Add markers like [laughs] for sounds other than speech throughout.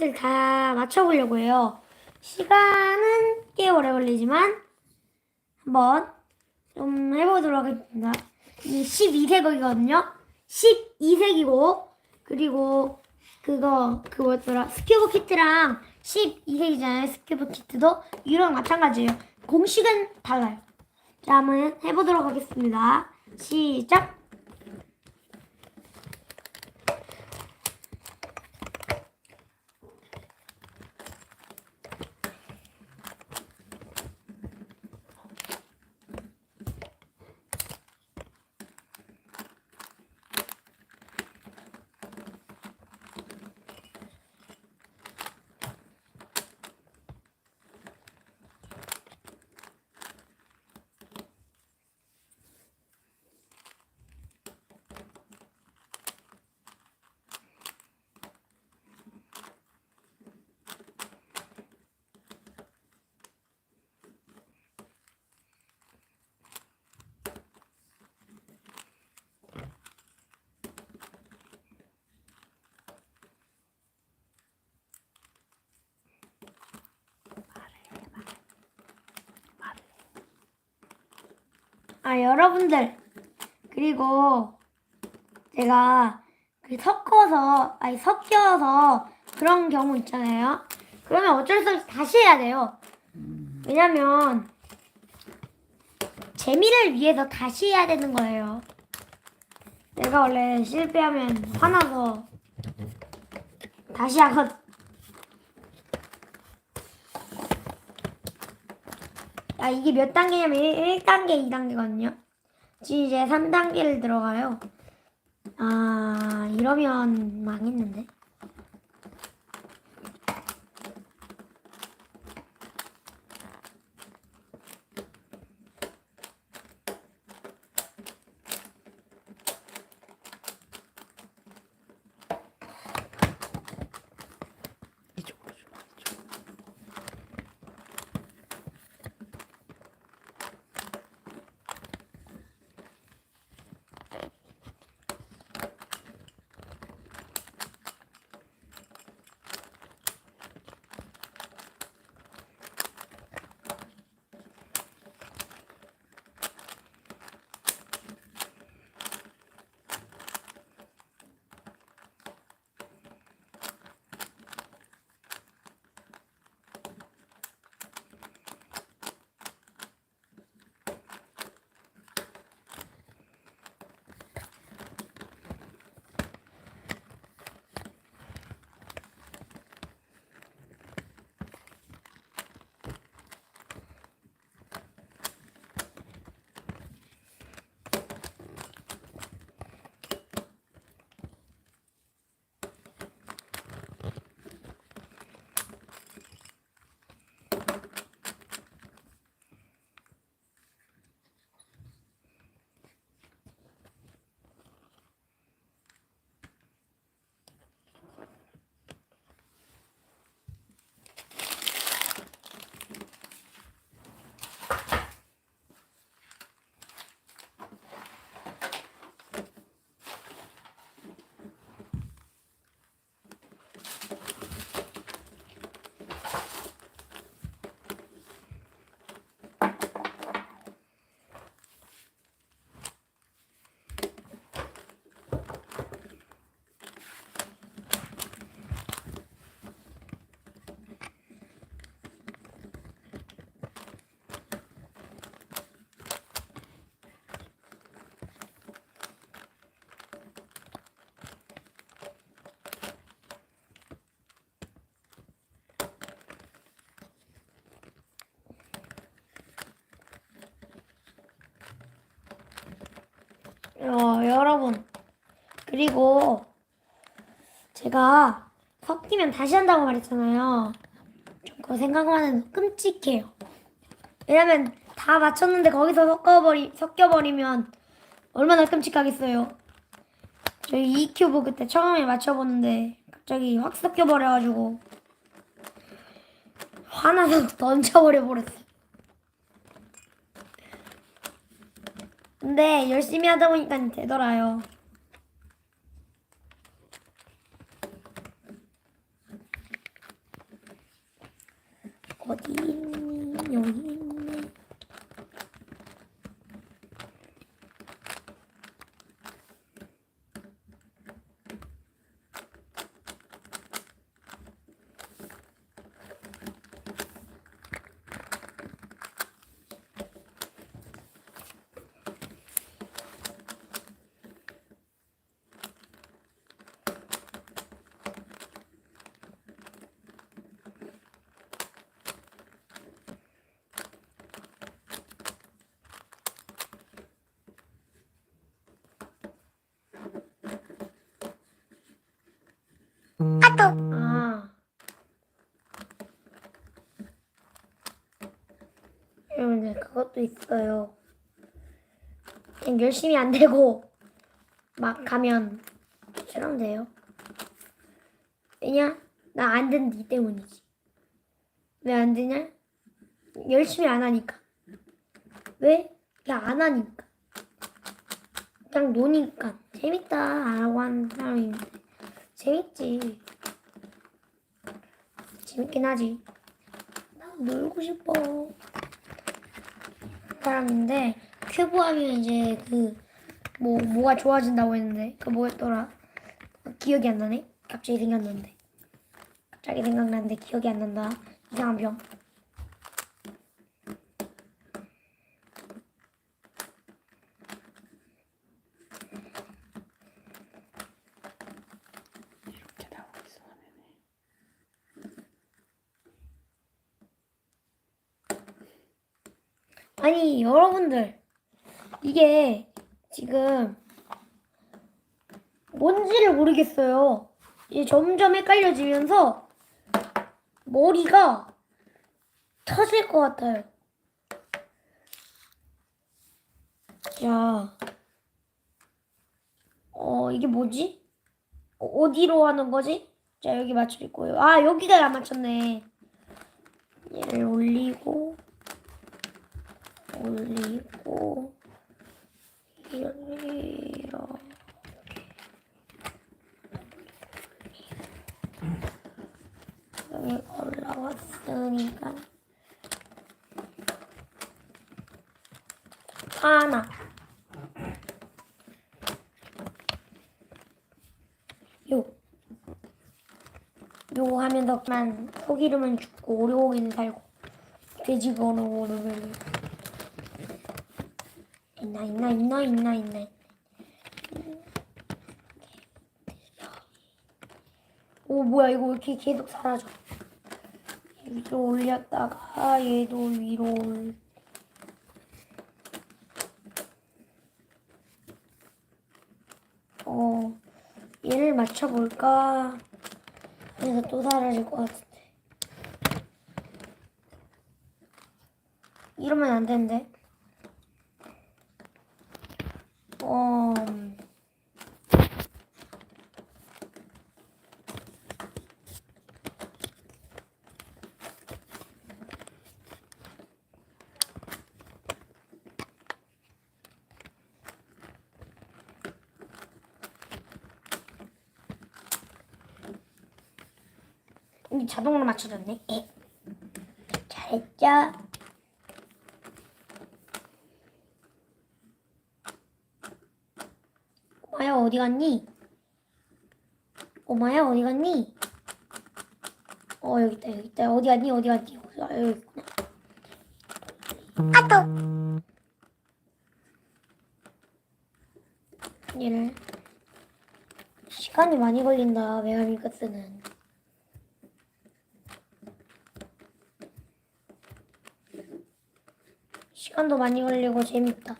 을다 맞춰보려고 해요. 시간은 꽤 오래 걸리지만 한번 좀 해보도록 하겠습니다. 이 12세기거든요. 12세기고 그리고 그거 그 뭐였더라 스큐브 키트랑 12세기잖아요. 스큐브 키트도 유랑 마찬가지예요. 공식은 달라요. 자 한번 해보도록 하겠습니다. 시작. 아, 여러분들. 그리고 제가 그 섞어서, 아니, 섞여서 그런 경우 있잖아요. 그러면 어쩔 수 없이 다시 해야 돼요. 왜냐면, 재미를 위해서 다시 해야 되는 거예요. 내가 원래 실패하면 화나서 다시 하거든. 아, 이게 몇 단계냐면 1, 단계 2단계거든요. 지금 이제 3단계를 들어가요. 아, 이러면 망했는데. 어, 여러분. 그리고 제가 섞이면 다시 한다고 말했잖아요. 좀 그거 생각만 해도 끔찍해요. 왜냐면 다 맞췄는데 거기서 섞어버리, 섞여버리면 얼마나 끔찍하겠어요. 저희 이 큐브 그때 처음에 맞춰보는데 갑자기 확 섞여버려가지고 화나서 [laughs] 던져버려 버렸어요. 근데 열심히 하다 보니까 되더라요. 어디 있니? 여기 있네. 아. 여러분들 그 것도 있어요. 그냥 열심히 안 되고 막 가면 실험돼요. 왜냐? 나 안 된 니 때문이지. 왜 안 되냐? 열심히 안 하니까. 왜? 그냥 안 하니까. 그냥 노니까 재밌다 라고 하는 사람이 재밌지. 재밌긴 하지. 나 놀고 싶어. 사람인데 큐브 하면 이제 그 뭐 뭐가 좋아진다고 했는데 그 뭐였더라? 기억이 안 나네. 갑자기 생각났는데. 갑자기 생각났는데 기억이 안 난다. 이상한 병. 이렇게 나오고 있어 화면에. 아니 여러분들 이게 지금 뭔지를 모르겠어요. 이제 점점 헷갈려지면서 머리가 터질 것 같아요. 자, 어 이게 뭐지? 어, 어디로 하는 거지? 자 여기 맞출 거예요. 아 여기가 안 맞췄네. 얘를 올리고. 올리고 이렇게. 여기 올라왔으니까. 하나. 요. 요거 하면 더만 소기름은 죽고 오리고기는 살고 어느 오르면 있나 있나 있나 있나 있나 오 뭐야 이거 왜 이렇게 계속 사라져 위로 올렸다가 얘도 위로 올 어, 얘를 맞춰볼까? 그래서 또 사라질 것 같은데. 이러면 안 되는데. 어, 음. 이 자동으로 맞춰졌네. 에. 잘했죠? 오마야 어디 갔니? 오마야 어디 갔니? 어 여기 있다 여기 있다 어디 갔니 어디 갔니 아, 여기 있구나. 아또 얘를 시간이 많이 걸린다 메가미크스는. 시간도 많이 걸리고 재밌다.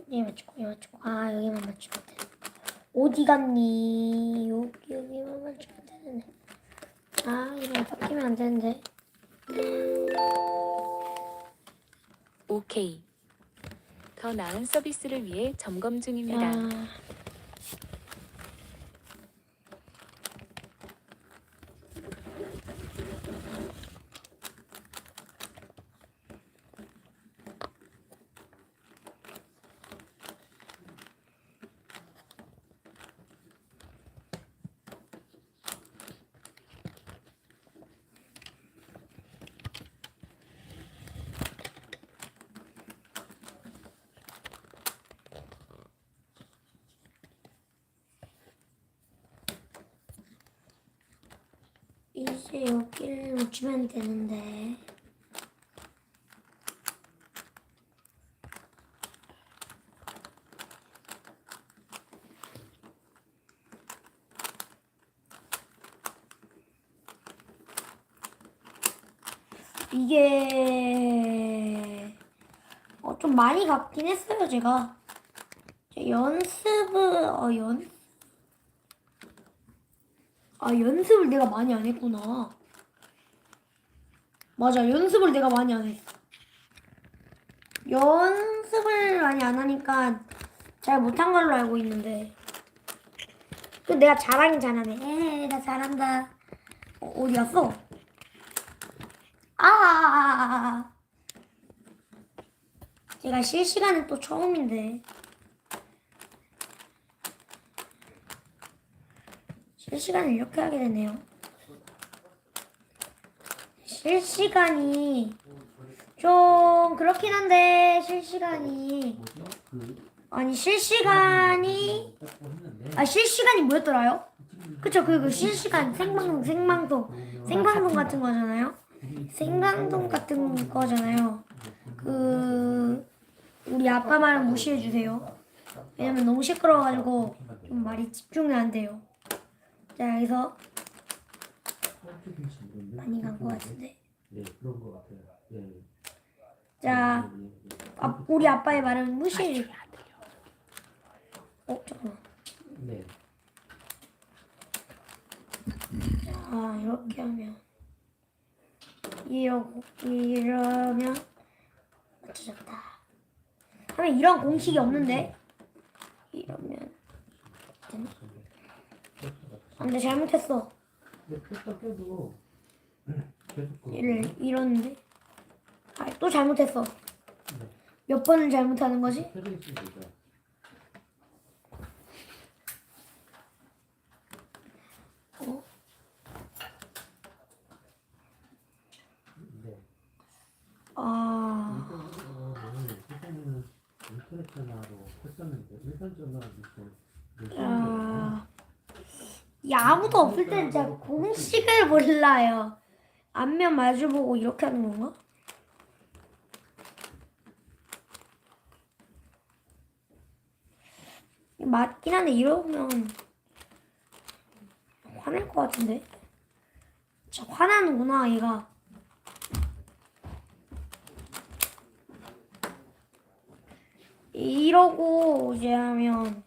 여기 맞추고 여기 맞추고 아 여기만 맞추면 돼. 어디 갔니? 여기 여기만 맞추면 되는데. 아 이거 바뀌면 안 되는데. 오케이. 더 나은 서비스를 위해 점검 중입니다. 야. 이제 여기를 붙이면 되는데. 이게 어, 좀 많이 갔긴 했어요 제가 제 연습을 어, 연 아, 연습을 내가 많이 안 했구나. 맞아, 연습을 내가 많이 안 했어. 연습을 많이 안 하니까 잘 못한 걸로 알고 있는데. 또 내가 잘하긴 잘하네. 에, 나 잘한다. 어, 어디 갔어? 아, 아, 아, 아. 제가 실시간은 또 처음인데. 실시간을 이렇게 하게 되네요. 실시간이 좀 그렇긴 한데 실시간이 아니 실시간이 아 실시간이 뭐였더라요? 그쵸 그, 그 실시간 생방송 생방송 생방송 같은 거잖아요. 생방송 같은 거잖아요. 그 우리 아빠 말은 무시해 주세요. 왜냐면 너무 시끄러워가지고 좀 말이 집중이 안 돼요. 자 여기서 많이 간 것 같은데. 네, 그런 것 같아요. 예. 자 예, 예. 아, 우리 아빠의 말은 무시해. 어 잠깐만. 네. 아 이렇게 하면 이러고 이러면 맞춰졌다. 하면 이런 공식이 없는데 이러면 되나? 안돼 잘못했어. 근데 풀다 껴도 계속. 얘를 이러는데 아 또 잘못했어. 네. 몇 번을 잘못하는 거지? 펴져 있습니다. 어? 네. 아 이거는 예전에는 인터넷 전화로 했었는데 일반 전화로 아, 이 아무도 없을 때는 제가 공식을 몰라요. 앞면 마주보고 이렇게 하는 건가? 맞긴 한데 이러면 화낼 것 같은데. 진짜 화나는구나 얘가. 이러고 이제 하면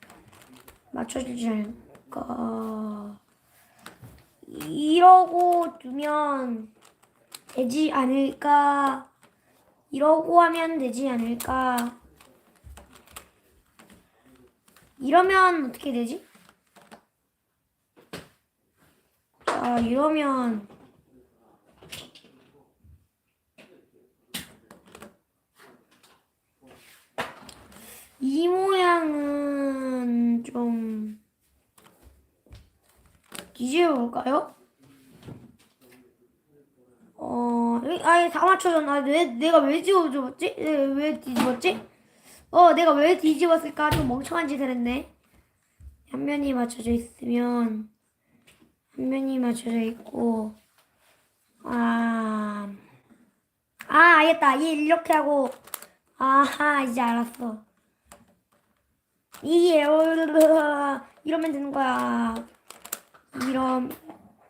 맞춰주지 않을까. 이러고 두면 되지 않을까. 이러고 하면 되지 않을까. 이러면 어떻게 되지? 자, 이러면 이 모양은 좀 뒤집어 볼까요? 어, 이- 아예 다 맞춰졌나? 왜, 내가 왜 뒤집었지? 왜, 왜 뒤집었지? 어, 내가 왜 뒤집었을까? 좀 멍청한 짓을 했네. 한 면이 맞춰져 있으면, 한 면이 맞춰져 있고, 아, 아, 알겠다. 이 이렇게 하고, 아하, 이제 알았어. 이게, 어, 이러면 되는 거야. 이런,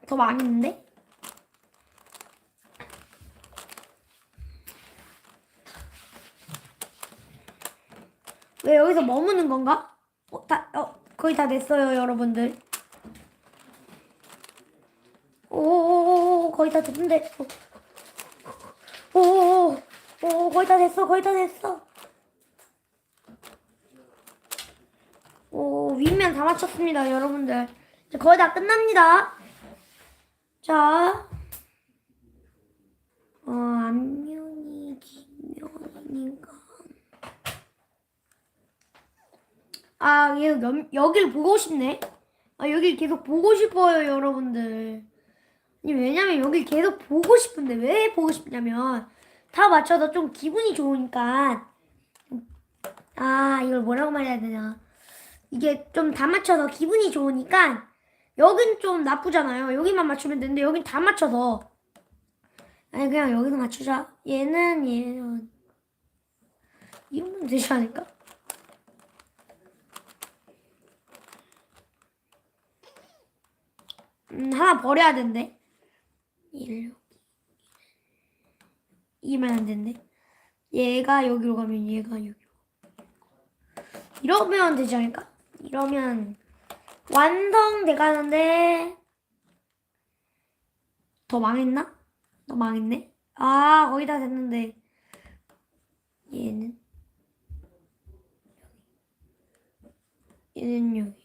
더 많이 있는데? 왜 여기서 머무는 건가? 어, 다, 어, 거의 다 됐어요, 여러분들. 오, 거의 다 됐는데. 오, 오, 오, 거의 다 됐어, 거의 다 됐어. 오, 윗면 다 맞췄습니다, 여러분들. 이제 거의 다 끝납니다. 자. 어, 앞면이 뒷면이니까. 아, 얘 여, 여길 보고 싶네. 아, 여길 계속 보고 싶어요, 여러분들. 아니, 왜냐면 여길 계속 보고 싶은데, 왜 보고 싶냐면, 다 맞춰도 좀 기분이 좋으니까. 아, 이걸 뭐라고 말해야 되냐. 이게 좀 다 맞춰서 기분이 좋으니까, 여긴 좀 나쁘잖아요. 여기만 맞추면 되는데 여긴 다 맞춰서 아니 그냥 여기서 맞추자. 얘는 얘는 이러면 되지 않을까? 음 하나 버려야 된대. 얘를 이면 안 된대. 얘가 여기로 가면 얘가 여기로. 이러면 되지 않을까? 이러면 완성돼 가는데. 더 망했나? 더 망했네? 아 거의 다 됐는데. 얘는? 얘는 여기.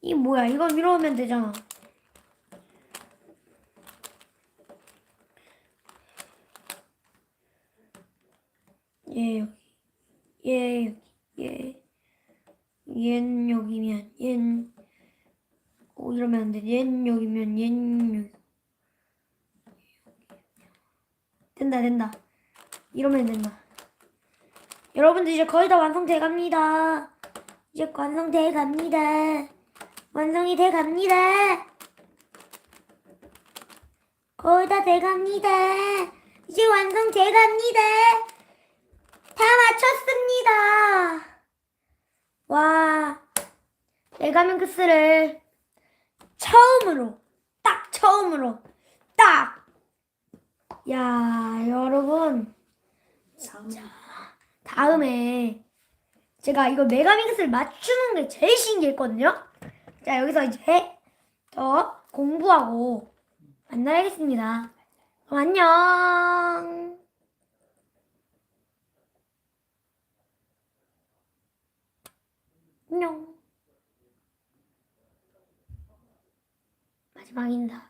이 뭐야? 이거 이러면 되잖아. 얘 여기 얘 여기 얘 얘는 여기면 얘는 어 이러면 안 돼. 얘는 여기면 얘는 여기 된다 된다. 이러면 된다. 여러분들 이제 거의 다 완성돼 갑니다. 이제 완성돼 갑니다. 완성이 돼 갑니다. 거의 다 돼 갑니다. 이제 완성돼 갑니다 다 맞췄습니다 와 내가면 크스를 처음으로 딱 처음으로 딱 야, 여러분. 진짜. 다음에 제가 이거 메가믹스를 맞추는 게 제일 신기했거든요. 자, 여기서 이제 더 공부하고 만나야겠습니다. 그럼 안녕. 안녕. 마지막입니다.